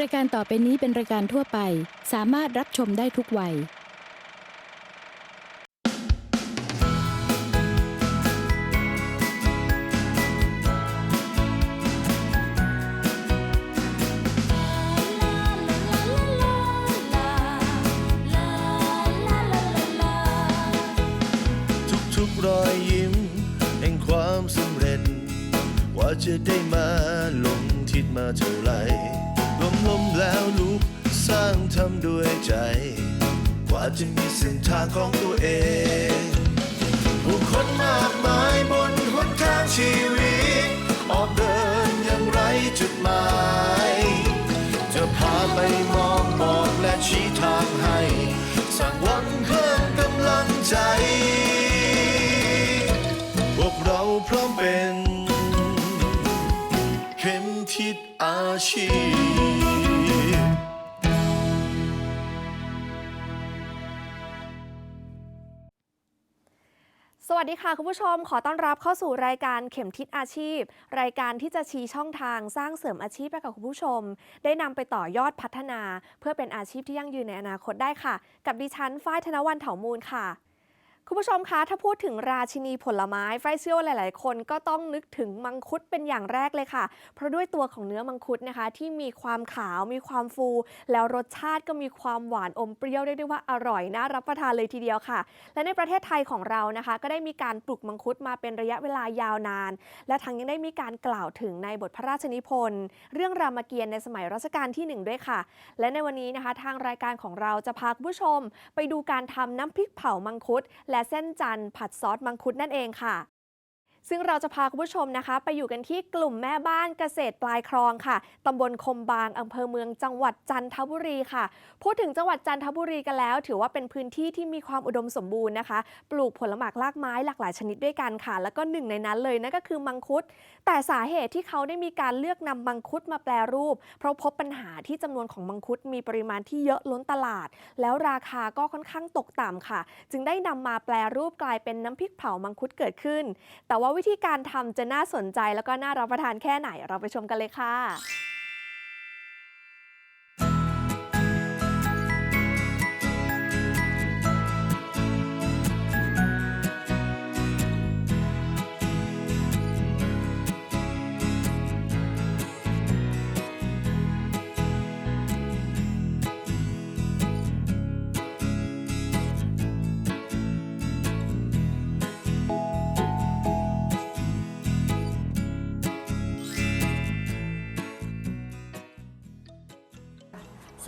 รายการต่อไปนี้เป็นรายการทั่วไป สามารถรับชมได้ทุกวัย ทุกๆรอยยิ้มแห่งความสำเร็จ ว่าจะได้ มี วัสดีค่ะ คุณผู้ชมขอต้อนรับเข้าสู่รายการเข็มทิศอาชีพ รายการที่จะชี้ช่องทางสร้างเสริมอาชีพให้กับคุณผู้ชม ได้นำไปต่อยอดพัฒนา เพื่อเป็นอาชีพที่ยั่งยืนในอนาคตได้ค่ะ กับดิฉันฝ้ายธนวันเถามูลค่ะ คุณผู้ชมคะ ถ้าพูดถึงราชินีผลไม้ไฟเซียวหลาย ๆ คนก็ต้องนึกถึงมังคุดเป็นอย่างแรกเลยค่ะ เพราะด้วยตัวของเนื้อมังคุดนะคะ ที่มีความขาวมีความฟู แล้วรสชาติก็มีความหวานอมเปรี้ยวเรียกได้ว่าอร่อยน่ารับประทานเลยทีเดียวค่ะ และในประเทศไทยของเรานะคะ ก็ได้มีการปลูกมังคุดมาเป็นระยะเวลายาวนาน และทั้งยังได้มีการกล่าวถึงในบทพระราชนิพนธ์เรื่องรามเกียรติ์ในสมัยรัชกาลที่หนึ่งด้วยค่ะ และในวันนี้นะคะ ทางรายการของเราจะพาคุณผู้ชม ไปดูการทำน้ำพริกเผามังคุดและเส้นจันทร์ผัดซอสมังคุดนั่นเองค่ะ ซึ่งเราจะพาคุณผู้ชมนะคะ ไปอยู่กันที่กลุ่มแม่บ้านเกษตรปลายคลองค่ะ ตำบลคมบางอำเภอเมืองจังหวัดจันทบุรีค่ะ พูดถึงจังหวัดจันทบุรีกันแล้ว ถือว่าเป็นพื้นที่ที่มีความอุดมสมบูรณ์นะคะ ปลูกผลหมากลากไม้หลากหลายชนิดด้วยกันค่ะ แล้วก็หนึ่งในนั้นเลยนั่นก็คือมังคุด แต่สาเหตุที่เขาได้มีการเลือกนำมังคุดมาแปลรูป เพราะพบปัญหาที่จำนวนของมังคุดมีปริมาณที่เยอะล้นตลาด แล้วราคาก็ค่อนข้างตกต่ำค่ะ จึงได้นำมาแปลรูปกลายเป็นน้ำพริกเผามังคุดเกิดขึ้น แต่ว่าวิธีการทำจะน่าสนใจแล้วก็น่ารับประทานแค่ไหนเราไปชมกันเลยค่ะ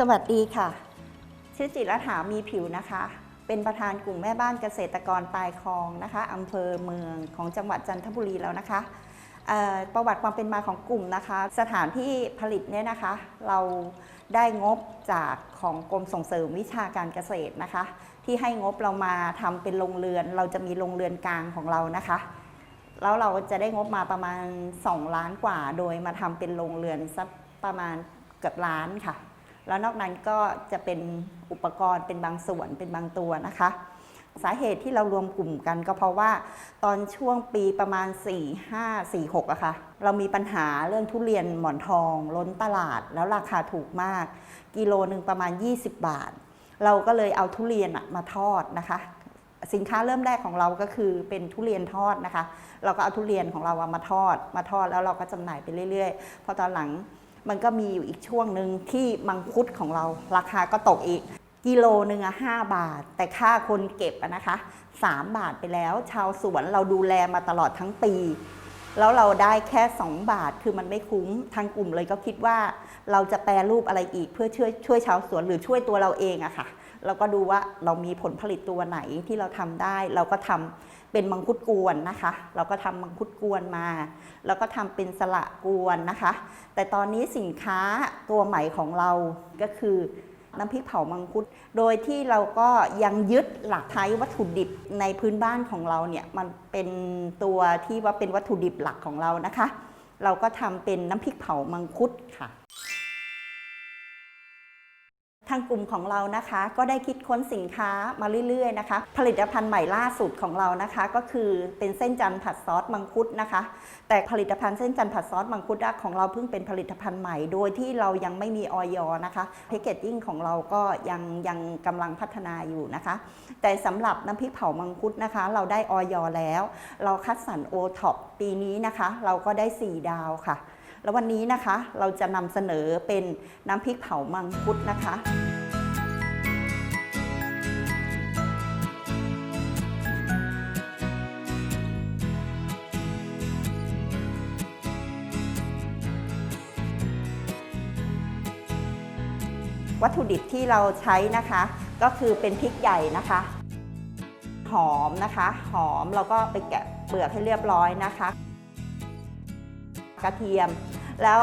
สวัสดีค่ะ ชื่อจิรถามีผิวนะคะ เป็นประธานกลุ่มแม่บ้านเกษตรกรปลายคลองนะคะอำเภอเมืองของจังหวัดจันทบุรีแล้วนะคะประวัติความเป็นมาของกลุ่มนะคะ สถานที่ผลิตเนี่ยนะคะ เราได้งบจากของกรมส่งเสริมวิชาการเกษตรนะคะ ที่ให้งบเรามาทำเป็นโรงเรือน เราจะมีโรงเรือนกลางของเรานะคะ แล้วเราจะได้งบมาประมาณ 2 ล้านกว่า โดยมาทำเป็นโรงเรือนสักประมาณเกือบล้านค่ะ แล้วนอกนั้นก็จะเป็นอุปกรณ์เป็นบางส่วนเป็นบางตัวนะคะ สาเหตุที่เรารวมกลุ่มกันก็เพราะว่าตอนช่วงปีประมาณ 4 5 4 6อะค่ะ เรามีปัญหาเรื่องทุเรียนหมอนทอง ล้นตลาดแล้วราคาถูกมาก กิโลหนึ่งประมาณ 20 บาท เราก็เลยเอาทุเรียนมาทอดนะคะสินค้าเริ่มแรกของเราก็คือเป็นทุเรียนทอดนะคะ เราก็เอาทุเรียนของเรามาทอด มาทอดแล้วเราก็จำหน่ายไปเรื่อยๆ พอตอนหลัง มันก็มีอยู่อีกช่วงหนึ่งที่มังคุดของเราราคาก็ตกอีก กิโลหนึ่งอะห้าบาท แต่ค่าคนเก็บอะนะคะสามบาทไปแล้ว ชาวสวนเราดูแลมาตลอดทั้งปี แล้วเราได้แค่ 2 บาทคือมันไม่คุ้มทางกลุ่มเลยก็คิดว่า เราจะแปรรูปอะไรอีกเพื่อช่วยช่วยชาวสวนหรือช่วยตัวเราเองอะค่ะเราก็ดูว่าเรามีผลผลิตตัวไหนที่เราทำได้ เราก็ทำเป็นมังคุดกวนนะคะ เราก็ทำมังคุดกวนมา แล้วก็ทำเป็นสละกวนนะคะ แต่ตอนนี้สินค้าตัวใหม่ของเราก็คือน้ำพริกเผามังคุด โดยที่เราก็ยังยึดหลักใช้วัตถุดิบในพื้นบ้านของเราเนี่ยมันเป็นตัวที่ว่าเป็นวัตถุดิบหลักของเรานะคะ เราก็ทำเป็นน้ำพริกเผามังคุดค่ะ ทางกลุ่มของเรานะคะก็ได้คิดค้นสินค้ามาเรื่อยๆนะคะ ผลิตภัณฑ์ใหม่ล่าสุดของเรานะคะ ก็คือเป็นเส้นจันทร์ผัดซอสมังคุดนะคะ แต่ผลิตภัณฑ์เส้นจันทร์ผัดซอสมังคุดของเราเพิ่งเป็นผลิตภัณฑ์ใหม่ โดยที่เรายังไม่มีออยอนะคะแพคเกจิ้งของเราก็ยังยังกำลังพัฒนาอยู่นะคะ แต่สำหรับน้ำพริกเผามังคุดนะคะ เราได้ออยแล้ว เราคัดสรรโอท็อปปีนี้นะคะ เราก็ได้ 4 ดาวค่ะ แล้ววันนี้นะคะเราจะนำเสนอเป็นน้ำพริกเผามังคุดนะคะวัตถุดิบที่เราใช้นะคะ ก็คือเป็นพริกใหญ่นะคะ หอมนะคะ หอมเราก็ไปแกะเปลือกให้เรียบร้อยนะคะ กระเทียม แล้ว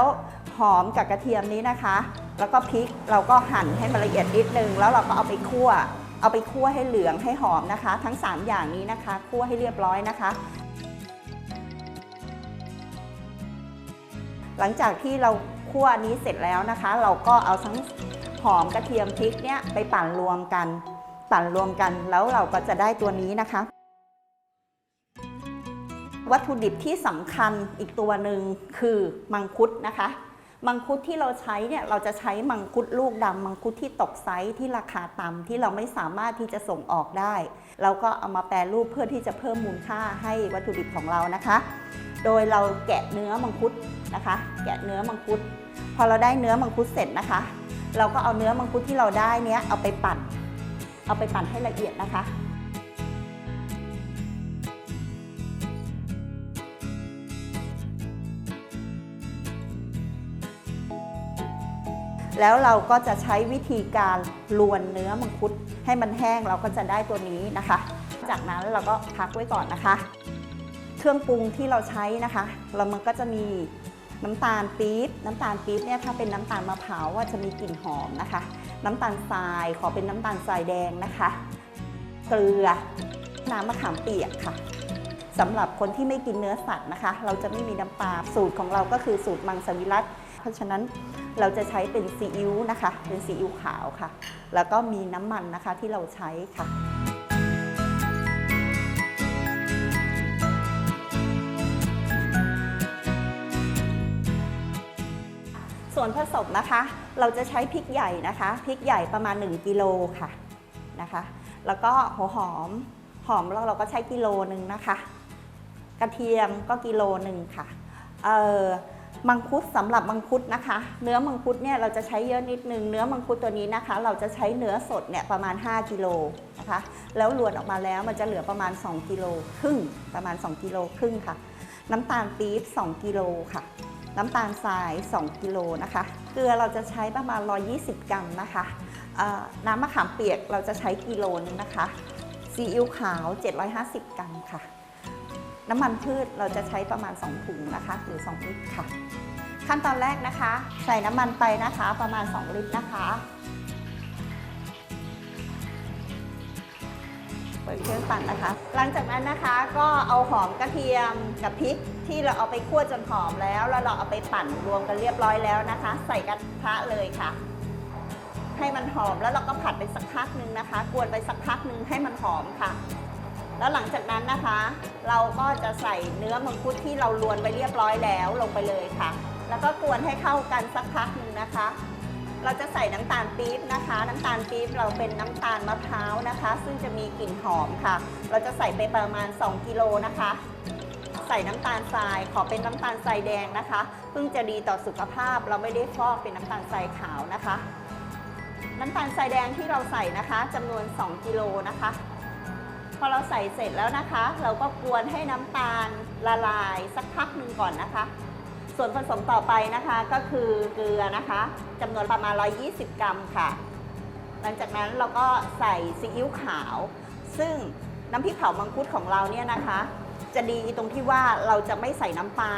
หอมกับกระเทียมนี้นะคะ แล้วก็พริกเราก็หั่นให้มันละเอียดนิดนึง แล้วเราก็เอาไปคั่ว เอาไปคั่วให้เหลืองให้หอมนะคะ ทั้ง 3 อย่างนี้นะคะคั่วให้เรียบร้อยนะคะ หลังจากที่เราคั่วนนี้เสร็จแล้วนะคะ เราก็เอาทั้งหอมกระเทียมพริกเนี่ยไปปั่นรวมกัน ปั่นรวมกันแล้วเราก็จะได้ตัวนี้นะคะ วัตถุดิบที่สำคัญอีกตัวหนึ่งคือมังคุดนะคะมังคุดที่เราใช้เนี่ยเราจะใช้มังคุดลูกดำมังคุดที่ตกไซส์ที่ราคาต่ำที่เราไม่สามารถที่จะส่งออกได้ เราก็เอามาแปรรูปเพื่อที่จะเพิ่มมูลค่าให้วัตถุดิบของเรานะคะ โดยเราแกะเนื้อมังคุดนะคะ แกะเนื้อมังคุด พอเราได้เนื้อมังคุดเสร็จนะคะ เราก็เอาเนื้อมังคุดที่เราได้เนี้ยเอาไปปั่น เอาไปปั่นให้ละเอียดนะคะ แล้วเราก็จะใช้วิธีการลวนเนื้อมังคุดให้มันแห้งเราก็จะได้ตัวนี้นะคะ จากนั้นเราก็พักไว้ก่อนนะคะ เครื่องปรุงที่เราใช้นะคะ เรามันก็จะมีน้ำตาลปี๊บน้ำตาลปี๊บเนี่ยถ้าเป็นน้ำตาลมะพร้าวจะมีกลิ่นหอมนะคะ น้ำตาลทรายขอเป็นน้ำตาลทรายแดงนะคะ เกลือน้ำมะขามเปียกค่ะสำหรับคนที่ไม่กินเนื้อสัตว์นะคะ เราจะไม่มีน้ำปลาสูตรของเราก็คือสูตรมังสวิรัตเพราะฉะนั้น เราจะใช้เป็นซีอิ๊วนะคะ เป็นซีอิ๊วขาวค่ะ แล้วก็มีน้ำมันนะคะที่เราใช้ค่ะส่วนผสมนะคะ เราจะใช้พริกใหญ่นะคะ พริกใหญ่ประมาณ 1กิโลค่ะนะคะ แล้วก็หัวหอม หอมเราเราก็ใช้กิโลหนึ่งนะคะ กระเทียมก็กิโลหนึ่งค่ะ เอ่อ มังคุดสำหรับมังคุดนะคะ เนื้อมังคุดเนี่ยเราจะใช้เยอะนิดนึง เนื้อมังคุดตัวนี้นะคะ เราจะใช้เนื้อสดเนี่ยประมาณ 5กิโลนะคะ แล้วรวนออกมาแล้วมันจะเหลือประมาณ 2กิโลครึ่งประมาณ 2กิโลครึ่งค่ะ น้ำตาลปี๊บ2กิโลค่ะ น้ำตาลทราย 2กิโลนะคะ เกลือเราจะใช้ประมาณ 120 กรัมนะคะน้ำมะขามเปียกเราจะใช้กิโลนึงนะคะซีอิ๊วขาว 750 กรัมค่ะ น้ำมันพืชเราจะใช้ประมาณ 2 ถุงนะคะ หรือ 2 ลิตรค่ะ ขั้นตอนแรกนะคะ ใส่น้ำมันไปนะคะประมาณ 2 ลิตรนะคะ เปิดเครื่องปั่นนะคะ หลังจากนั้นนะคะก็เอาหอมกระเทียมกับพริกที่เราเอาไปคั่วจนหอมแล้ว แล้วเราเอาไปปั่นรวมกันเรียบร้อยแล้วนะคะ ใส่กระทะเลยค่ะ ให้มันหอมแล้วเราก็ผัดไปสักพักหนึ่งนะคะ กวนไปสักพักหนึ่งให้มันหอมค่ะ แล้วหลังจากนั้นนะคะ เราก็จะใส่เนื้อมังคุดที่เราลวนไปเรียบร้อยแล้วลงไปเลยค่ะ แล้วก็กวนให้เข้ากันสักพักหนึ่งนะคะ เราจะใส่น้ำตาลปี๊บนะคะ น้ำตาลปี๊บเราเป็นน้ำตาลมะพร้าวนะคะ ซึ่งจะมีกลิ่นหอมค่ะ เราจะใส่ไปประมาณ 2 กิโลนะคะ ใส่น้ำตาลทรายขอเป็นน้ำตาลทรายแดงนะคะเพิ่งจะดีต่อสุขภาพเราไม่ได้ฟอกเป็นน้ำตาลทรายขาวนะคะ น้ำตาลทรายแดงที่เราใส่นะคะจำนวน 2 กิโลนะคะ พอเราใส่เสร็จแล้วนะคะ เราก็กวนให้น้ำตาลละลายสักพักหนึ่งก่อนนะคะ ส่วนผสมต่อไปนะคะก็คือเกลือนะคะจำนวนประมาณ 120 กรัมค่ะ หลังจากนั้นเราก็ใส่ซีอิ๊วขาว ซึ่งน้ำพริกเผามังคุดของเราเนี่ยนะคะ จะดีตรงที่ว่าเราจะไม่ใส่น้ำปลา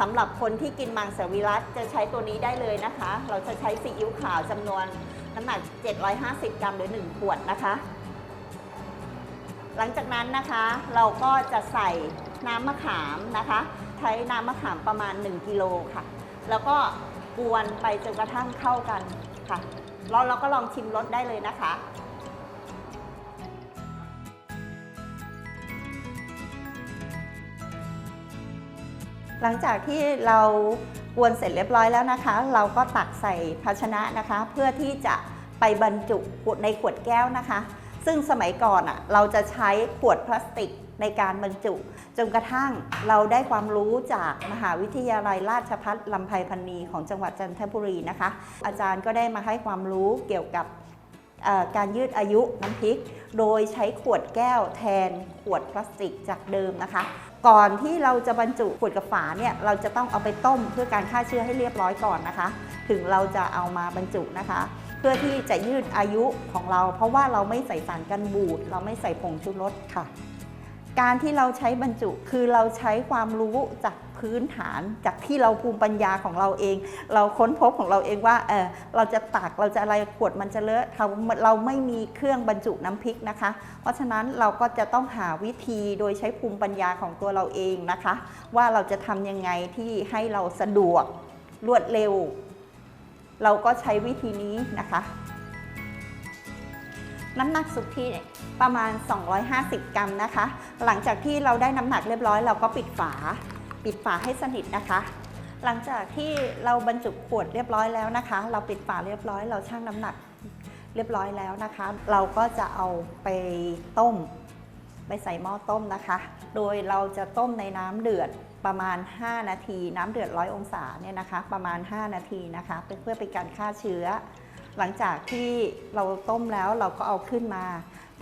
สำหรับคนที่กินมังสวิรัตจะใช้ตัวนี้ได้เลยนะคะ เราจะใช้ซีอิ๊วขาวจำนวนน้ำหนัก 750 กรัมหรือ 1 ขวดนะคะ หลังจากนั้นนะคะเราก็จะใส่น้ำมะขามนะคะ ใช้น้ำมะขามประมาณ 1กิโลค่ะ แล้วก็กวนไปจนกระทั่งเข้ากันค่ะแล้วเราก็ลองชิมรสได้เลยนะคะหลังจากที่เรากวนเสร็จเรียบร้อยแล้วนะคะ เราก็ตักใส่ภาชนะนะคะ เพื่อที่จะไปบรรจุในขวดแก้วนะคะ ซึ่งสมัยก่อนอะเราจะใช้ขวดพลาสติกในการบรรจุ จนกระทั่งเราได้ความรู้จากมหาวิทยาลัยราชภัฏลำไพพันนีของจังหวัดจันทบุรีนะคะ อาจารย์ก็ได้มาให้ความรู้เกี่ยวกับการยืดอายุน้ำพริก โดยใช้ขวดแก้วแทนขวดพลาสติกจากเดิมนะคะ ก่อนที่เราจะบรรจุขวดกับฝาเนี่ยเราจะต้องเอาไปต้มเพื่อการฆ่าเชื้อให้เรียบร้อยก่อนนะคะ ถึงเราจะเอามาบรรจุนะคะ เพื่อที่จะยืดอายุของเรา เพราะว่าเราไม่ใส่สารกันบูด เราไม่ใส่ผงชูรสค่ะ การที่เราใช้บรรจุคือเราใช้ความรู้จากพื้นฐานจากที่เราภูมิปัญญาของเราเอง เราค้นพบของเราเองว่าเออเราจะตักเราจะอะไรขวดมันจะเลอะเราเราไม่มีเครื่องบรรจุน้ำพริกนะคะ เพราะฉะนั้นเราก็จะต้องหาวิธีโดยใช้ภูมิปัญญาของตัวเราเองนะคะ ว่าเราจะทำยังไงที่ให้เราสะดวกรวดเร็ว เราก็ใช้วิธีนี้นะคะ น้ำหนักสุทธิประมาณ 250 กรัมนะคะ หลังจากที่เราได้น้ำหนักเรียบร้อย เราก็ปิดฝา ปิดฝาให้สนิทนะคะ หลังจากที่เราบรรจุขวดเรียบร้อยแล้วนะคะ เราปิดฝาเรียบร้อย เราชั่งน้ำหนักเรียบร้อยแล้วนะคะ เราก็จะเอาไปต้ม ไปใส่หม้อต้มนะคะ โดยเราจะต้มในน้ำเดือดประมาณ 5 นาที น้ำเดือดร้อยองศาเนี่ยนะคะ ประมาณ 5 นาทีนะคะเพื่อเป็นการฆ่าเชื้อ หลังจากที่เราต้มแล้วเราก็เอาขึ้นมา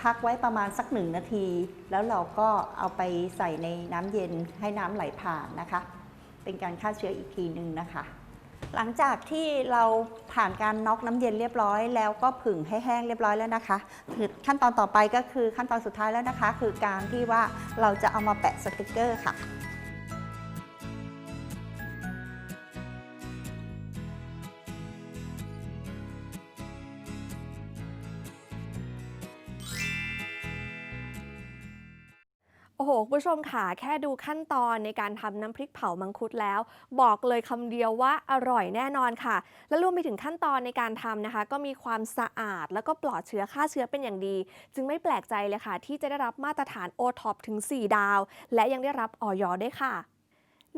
พักไว้ประมาณสักหนึ่งนาที แล้วเราก็เอาไปใส่ในน้ำเย็นให้น้ำไหลผ่านนะคะ เป็นการฆ่าเชื้ออีกทีหนึ่งนะคะ หลังจากที่เราผ่านการน็อกน้ำเย็นเรียบร้อย แล้วก็ผึ่งให้แห้งเรียบร้อยแล้วนะคะคือขั้นตอนต่อไปก็คือขั้นตอนสุดท้ายแล้วนะคะ คือการที่ว่าเราจะเอามาแปะสติกเกอร์ค่ะ โอ้โหคุณผู้ชมค่ะ แค่ดูขั้นตอนในการทำน้ำพริกเผามังคุดแล้ว บอกเลยคำเดียวว่าอร่อยแน่นอนค่ะ และรวมไปถึงขั้นตอนในการทำนะคะ ก็มีความสะอาดแล้วก็ปลอดเชื้อฆ่าเชื้อเป็นอย่างดี จึงไม่แปลกใจเลยค่ะ ที่จะได้รับมาตรฐานโอท็อปถึง 4 ดาว และยังได้รับออยด้วยค่ะ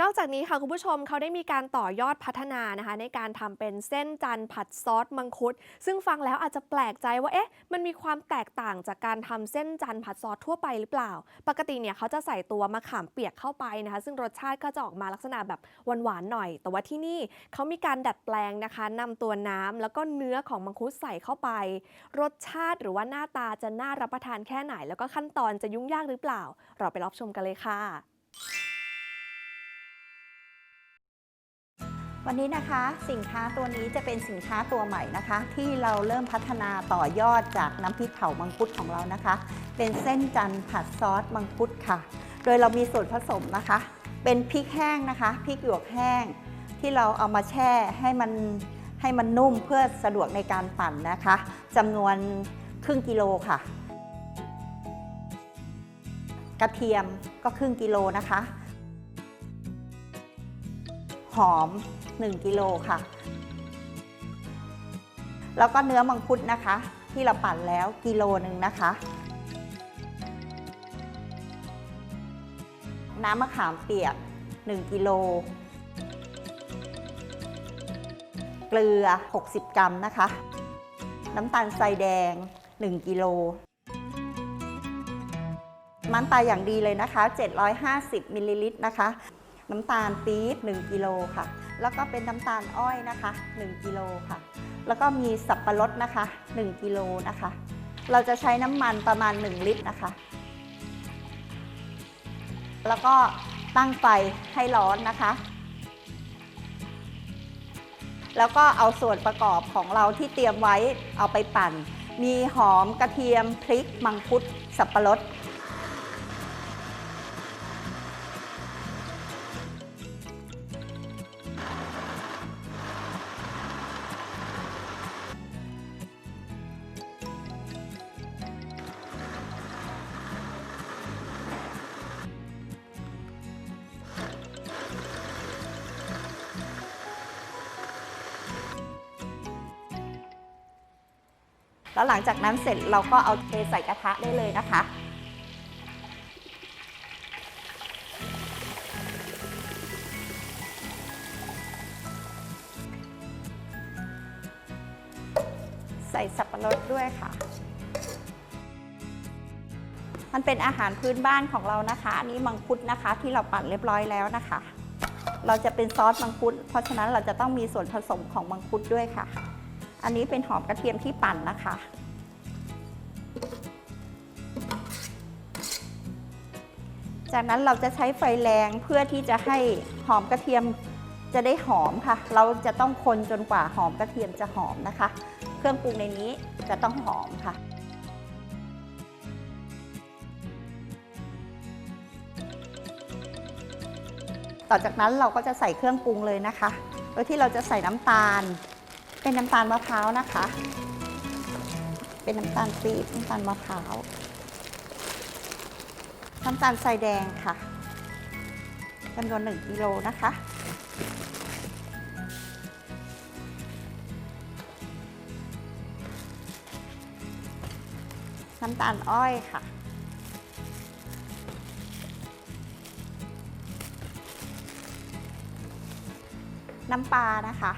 นอกจากนี้ค่ะคุณผู้ชมเขาได้มีการต่อยอดพัฒนานะคะ ในการทำเป็นเส้นจันทร์ผัดซอสมังคุด ซึ่งฟังแล้วอาจจะแปลกใจว่าเอ๊ะมันมีความแตกต่างจากการทำเส้นจันทร์ผัดซอสทั่วไปหรือเปล่า ปกติเนี่ยเขาจะใส่ตัวมะขามเปียกเข้าไปนะคะ ซึ่งรสชาติก็จะออกมาลักษณะแบบหวานๆหน่อย แต่ว่าที่นี่เขามีการดัดแปลงนะคะนำตัวน้ำแล้วก็เนื้อของมังคุดใส่เข้าไป รสชาติหรือว่าหน้าตาจะน่ารับประทานแค่ไหน แล้วก็ขั้นตอนจะยุ่งยากหรือเปล่า เราไปรับชมกันเลยค่ะ วันนี้นะคะสินค้าตัวนี้จะเป็นสินค้าตัวใหม่นะคะ ที่เราเริ่มพัฒนาต่อยอดจากน้ำพริกเผามังคุดของเรานะคะ เป็นเส้นจันทร์ผัดซอสมังคุดค่ะ โดยเรามีส่วนผสมนะคะ เป็นพริกแห้งนะคะพริกหยวกแห้ง ที่เราเอามาแช่ให้มันให้มันนุ่มเพื่อสะดวกในการปั่นนะคะจำนวนครึ่งกิโลค่ะ กระเทียมก็ครึ่งกิโลนะคะ หอม 1กิโลค่ะ แล้วก็เนื้อมังคุดนะคะ ที่เราปั่นแล้วกิโลหนึ่งนะคะ น้ำมะขามเปียก 1กิโลเกลือ 60 กรัมนะคะ น้ำตาลทรายแดง 1กิโลมันตาอย่างดีเลยนะคะ 750มิลลิลิตรนะคะ น้ำตาลปี๊บ1กิโลค่ะ แล้วก็เป็นน้ำตาลอ้อยนะคะ 1กิโลค่ะ แล้วก็มีสับปะรดนะคะ 1กิโลนะคะ เราจะใช้น้ำมันประมาณ 1 ลิตรนะคะ แล้วก็ตั้งไฟให้ร้อนนะคะ แล้วก็เอาส่วนประกอบของเราที่เตรียมไว้เอาไปปั่น มีหอมกระเทียมพริกมังคุดสับปะรด แล้วหลังจากนั้นเสร็จเราก็เอาเทใส่กระทะได้เลยนะคะ ใส่สับปะรดด้วยค่ะ มันเป็นอาหารพื้นบ้านของเรานะคะอันนี้มังคุดนะคะที่เราปั่นเรียบร้อยแล้วนะคะ เราจะเป็นซอสมังคุด เพราะฉะนั้นเราจะต้องมีส่วนผสมของมังคุดด้วยค่ะ อันนี้เป็นหอมกระเทียมที่ปั่นนะคะ จากนั้นเราจะใช้ไฟแรงเพื่อที่จะให้หอมกระเทียมจะได้หอมค่ะ เราจะต้องคนจนกว่าหอมกระเทียมจะหอมนะคะ เครื่องปรุงในนี้จะต้องหอมค่ะต่อจากนั้นเราก็จะใส่เครื่องปรุงเลยนะคะ โดยที่เราจะใส่น้ำตาล เป็นน้ำตาลมะพร้าวนะคะ เป็นน้ำตาลปี๊บน้ำตาลมะพร้าว น้ำตาลทรายแดงค่ะจำนวน1กิโลนะคะ น้ำตาลอ้อยค่ะน้ำปลานะคะ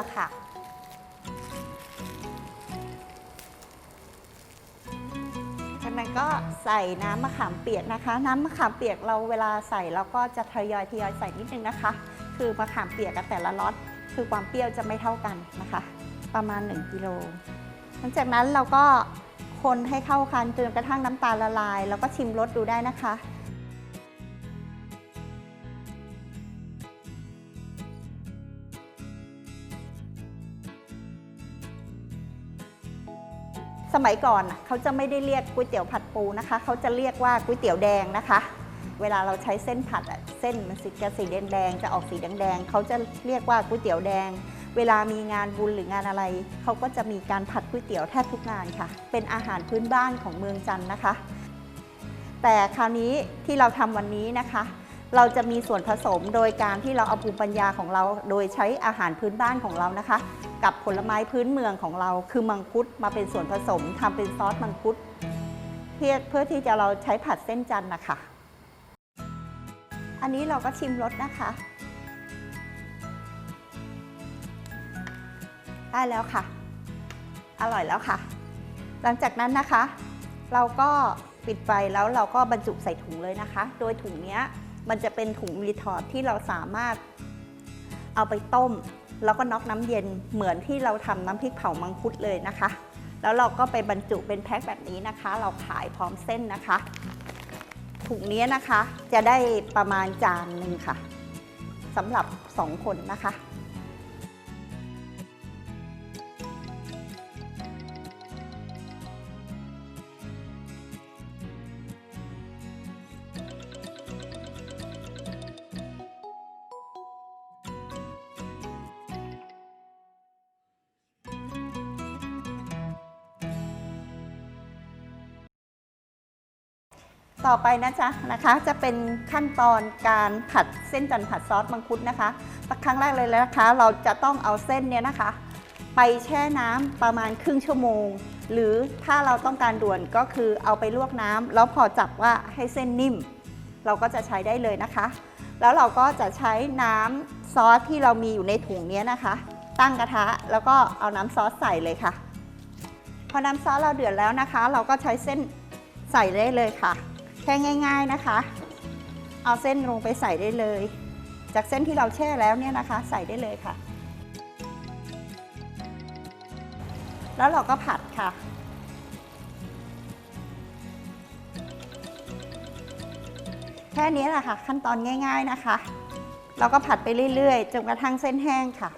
อค่ะ จากนั้นก็ใส่น้ำมะขามเปียกนะคะ น้ำมะขามเปียกเราเวลาใส่เราก็จะทยอยทยอยใส่นิดนึงนะคะ คือมะขามเปียกกับแต่ละล็อตคือความเปรี้ยวจะไม่เท่ากันนะคะ ประมาณ 1กิโลหลังจากนั้นเราก็คนให้เข้ากันจนกระทั่งน้ำตาลละลาย แล้วก็ชิมรสดูได้นะคะ มัยก่อนเขาจะไม่ได้เรียกก๋วยเตี๋ยวผัดปูนะคะ เขาจะเรียกว่าก๋วยเตี๋ยวแดงนะคะ เวลาเราใช้เส้นผัดเส้นมันสีจะสีแดงๆจะออกสีแดงๆเขาจะเรียกว่าก๋วยเตี๋ยวแดง เวลามีงานบุญหรืองานอะไร เขาก็จะมีการผัดก๋วยเตี๋ยวแทบทุกงานค่ะ เป็นอาหารพื้นบ้านของเมืองจันทร์นะคะ แต่คราวนี้ที่เราทำวันนี้นะคะ เราจะมีส่วนผสมโดยการที่เราเอาภูมิปัญญาของเรา โดยใช้อาหารพื้นบ้านของเรานะคะ กับผลไม้พื้นเมืองของเรา คือมังคุดมาเป็นส่วนผสมทำเป็นซอสมังคุดเพื่อเพื่อที่จะเราใช้ผัดเส้นจันทร์นะคะ อันนี้เราก็ชิมรสนะคะ ได้แล้วค่ะ อร่อยแล้วค่ะ หลังจากนั้นนะคะ เราก็ปิดไฟแล้วเราก็บรรจุใส่ถุงเลยนะคะ โดยถุงเนี้ย มันจะเป็นถุงรีทอร์ตที่เราสามารถเอาไปต้ม แล้วก็น็อกน้ำเย็นเหมือนที่เราทำน้ำพริกเผามังคุดเลยนะคะ แล้วเราก็ไปบรรจุเป็นแพ็คแบบนี้นะคะ เราขายพร้อมเส้นนะคะ ถุงนี้นะคะจะได้ประมาณจานหนึ่งค่ะสำหรับ 2 คนนะคะ ต่อไปนะจ๊ะนะคะจะเป็นขั้นตอนการผัดเส้นจันทร์ผัดซอสมังคุดนะคะครั้งแรกเลยนะคะ เราจะต้องเอาเส้นเนี้ยนะคะ ไปแช่น้ำประมาณครึ่งชั่วโมง หรือถ้าเราต้องการด่วนก็คือเอาไปลวกน้ำแล้วพอจับว่าให้เส้นนิ่ม เราก็จะใช้ได้เลยนะคะ แล้วเราก็จะใช้น้ำซอสที่เรามีอยู่ในถุงเนี้ยนะคะ ตั้งกระทะแล้วก็เอาน้ำซอสใส่เลยค่ะ พอน้ำซอสเราเดือดแล้วนะคะ เราก็ใช้เส้นใส่ได้เลยค่ะ ค่ง่าย ๆนะคะ เอาเส้นลงไปใส่ได้เลย จากเส้นที่เราแช่แล้วเนี่ยนะคะ ใส่ได้เลยค่ะ แล้วเราก็ผัดค่ะแค่นี้แหละค่ะ ขั้นตอนง่าย ๆนะคะ เราก็ผัดไปเรื่อยๆจนกระทั่งเส้นแห้งค่ะ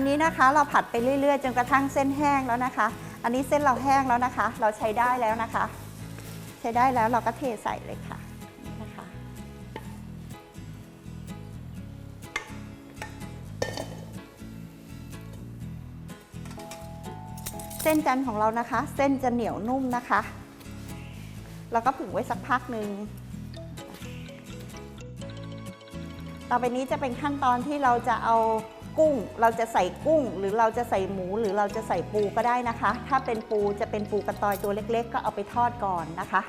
อันนี้นะคะเราผัดไปเรื่อยๆ จนกระทั่งเส้นแห้งแล้วนะคะ อันนี้เส้นเราแห้งแล้วนะคะ เราใช้ได้แล้วนะคะ ใช้ได้แล้วเราก็เทใส่เลยค่ะนะคะเส้นจันของเรานะคะ เส้นจะเหนียวนุ่มนะคะเราก็ผึ่งไว้สักพักหนึ่งต่อไปนี้จะเป็นขั้นตอนที่เราจะเอา กุ้ง เราจะใส่กุ้ง หรือเราจะใส่หมูหรือเราจะใส่ปูก็ได้นะคะ ถ้าเป็นปูจะเป็นปูกระตอยตัวเล็ก ๆ ก็เอาไปทอดก่อนนะคะ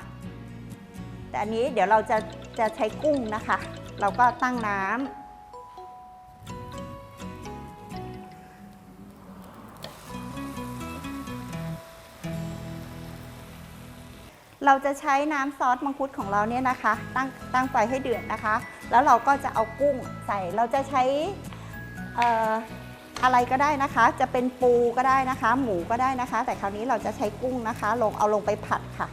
แต่อันนี้เดี๋ยวเราจะจะใช้กุ้งนะคะ เราก็ตั้งน้ำเราจะใช้น้ำซอสมังคุดของเราเนี่ยนะคะ ตั้งตั้งไฟให้เดือดนะคะ แล้วเราก็จะเอากุ้งใส่เราจะใช้ อะไรก็ได้นะคะ จะเป็นปูก็ได้นะคะ หมูก็ได้นะคะ แต่คราวนี้เราจะใช้กุ้งนะคะ ลงเอาลงไปผัดค่ะ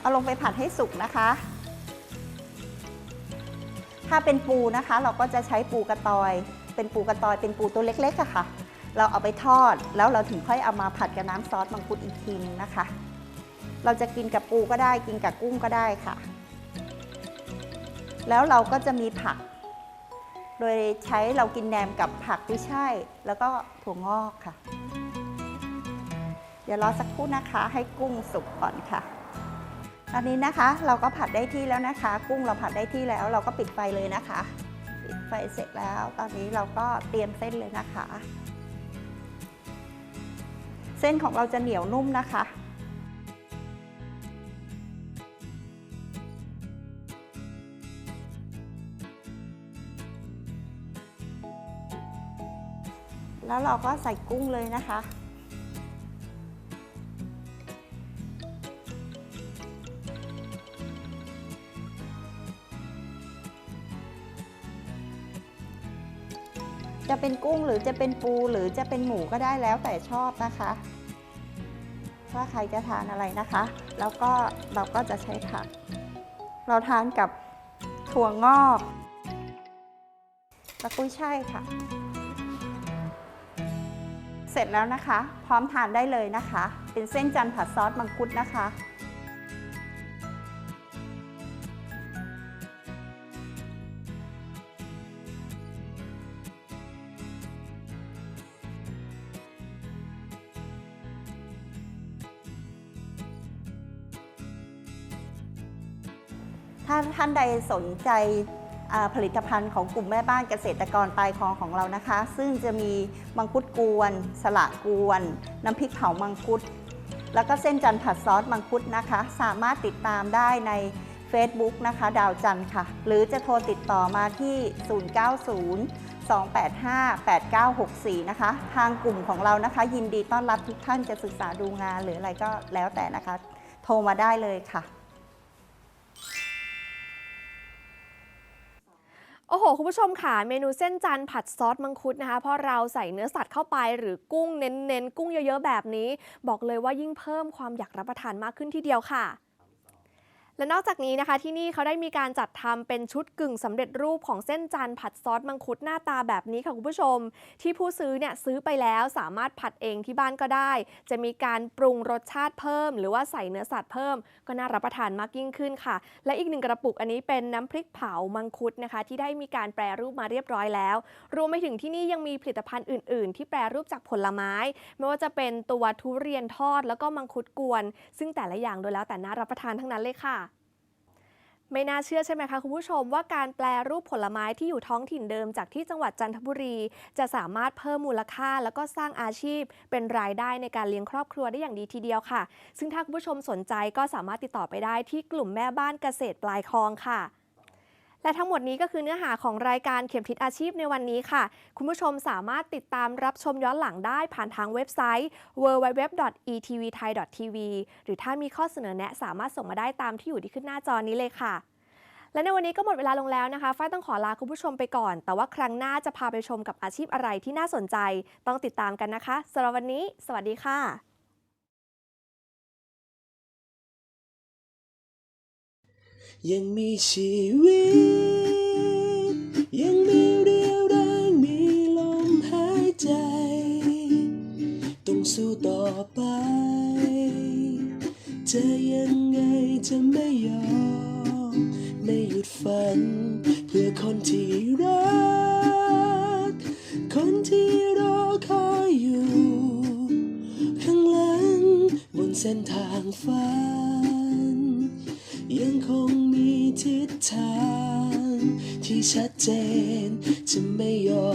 เอาลงไปผัดให้สุกนะคะ ถ้าเป็นปูนะคะ เราก็จะใช้ปูกระตอย เป็นปูกระตอยเป็นปูตัวเล็กๆอะค่ะ เราเอาไปทอดแล้วเราถึงค่อยเอามาผัดกับน้ำซอสมังคุดอีกทีนึงนะคะ เราจะกินกับปูก็ได้กินกับกุ้งก็ได้ค่ะ แล้วเราก็จะมีผัก โดยใช้เรากินแหนมกับผักกุ้ยช่ายแล้วก็ถั่วงอกค่ะ เดี๋ยวรอสักครู่นะคะให้กุ้งสุกก่อนค่ะตอนนี้นะคะเราก็ผัดได้ที่แล้วนะคะ กุ้งเราผัดได้ที่แล้วเราก็ปิดไฟเลยนะคะ ปิดไฟเสร็จแล้ว ตอนนี้เราก็เตรียมเส้นเลยนะคะ เส้นของเราจะเหนียวนุ่มนะคะแล้วเราก็ใส่กุ้งเลยนะคะ เป็นกุ้งหรือจะเป็นปูหรือจะเป็นหมูก็ได้แล้วแต่ชอบนะคะว่าใครจะทานอะไรนะคะ แล้วก็เราก็จะใช้ผัก เราทานกับถั่วงอกและกุ้ยช่ายค่ะ เสร็จแล้วนะคะ พร้อมทานได้เลยนะคะ เป็นเส้นจันทร์ผัดซอสมังคุดนะคะ ถ้าท่านใดสนใจผลิตภัณฑ์ของกลุ่มแม่บ้านเกษตรกรปลายคลองของเรานะคะ ซึ่งจะมีมังคุดกวน สละกวน น้ำพริกเผามังคุด แล้วก็เส้นจันทร์ผัดซอสมังคุดนะคะ สามารถติดตามได้ใน Facebook นะคะ ดาวจันทร์ค่ะ หรือจะโทรติดต่อมาที่ 090 285 8964 นะคะ ทางกลุ่มของเรานะคะ ยินดีต้อนรับทุกท่านจะศึกษาดูงานหรืออะไรก็แล้วแต่นะคะ โทรมาได้เลยค่ะ โอ้โห คุณผู้ชมค่ะ เมนูเส้นจันทร์ผัดซอสมังคุดนะคะ เพราะเราใส่เนื้อสัตว์เข้าไปหรือกุ้งเน้นๆ กุ้งเยอะๆ แบบนี้ บอกเลยว่ายิ่งเพิ่มความอยากรับประทานมากขึ้นทีเดียวค่ะ และนอกจากนี้นะคะที่นี่เขาได้มีการจัดทำเป็นชุดกึ่งสำเร็จรูปของเส้นจันทร์ผัดซอสมังคุดหน้าตาแบบนี้ค่ะคุณผู้ชม ที่ผู้ซื้อเนี่ยซื้อไปแล้วสามารถผัดเองที่บ้านก็ได้ จะมีการปรุงรสชาติเพิ่ม หรือว่าใส่เนื้อสัตว์เพิ่ม ก็น่ารับประทานมากยิ่งขึ้นค่ะ และอีกหนึ่งกระปุกอันนี้เป็นน้ำพริกเผามังคุดนะคะ ที่ได้มีการแปรรูปมาเรียบร้อยแล้ว รวมไปถึงที่นี่ยังมีผลิตภัณฑ์อื่น ๆ ที่แปรรูปจากผลไม้ ไม่ว่าจะเป็นตัวทุเรียนทอดแล้วก็มังคุดกวน ซึ่งแต่ละอย่างโดยแล้วแต่น่ารับประทานทั้งนั้นเลยค่ะ ไม่น่าเชื่อใช่ไหมคะคุณผู้ชมว่าการแปลรูปผลไม้ที่อยู่ท้องถิ่นเดิมจากที่จังหวัดจันทบุรี จะสามารถเพิ่มมูลค่า แล้วก็สร้างอาชีพ เป็นรายได้ในการเลี้ยงครอบครัวได้อย่างดีทีเดียวค่ะ ซึ่งถ้าคุณผู้ชมสนใจก็สามารถติดต่อไปได้ที่กลุ่มแม่บ้านเกษตรปลายคลองค่ะ และทั้งหมดนี้ก็คือเนื้อหาของรายการเข็มทิศอาชีพในวันนี้ค่ะ คุณผู้ชมสามารถติดตามรับชมย้อนหลังได้ผ่านทางเว็บไซต์ www.etvthai.tv หรือถ้ามีข้อเสนอแนะสามารถส่งมาได้ตามที่อยู่ที่ขึ้นหน้าจอนี้เลยค่ะ และในวันนี้ก็หมดเวลาลงแล้วนะคะฝ้ายต้องขอลาคุณผู้ชมไปก่อน แต่ว่าครั้งหน้าจะพาไปชมกับอาชีพอะไรที่น่าสนใจ ต้องติดตามกันนะคะสำหรับวันนี้ สวัสดีค่ะ ยังมีชีวิต ยังมีเรียวแรงมีลมหายใจ ต้องสู้ต่อไป จะยังไงจะไม่ยอม ไม่หยุดฝัน เพื่อคนที่รัก คนที่รอคอยอยู่ ข้างหลังบนเส้นทางฝัน ยังคง ทิศทางที่ชัดเจนจะไม่ย่อ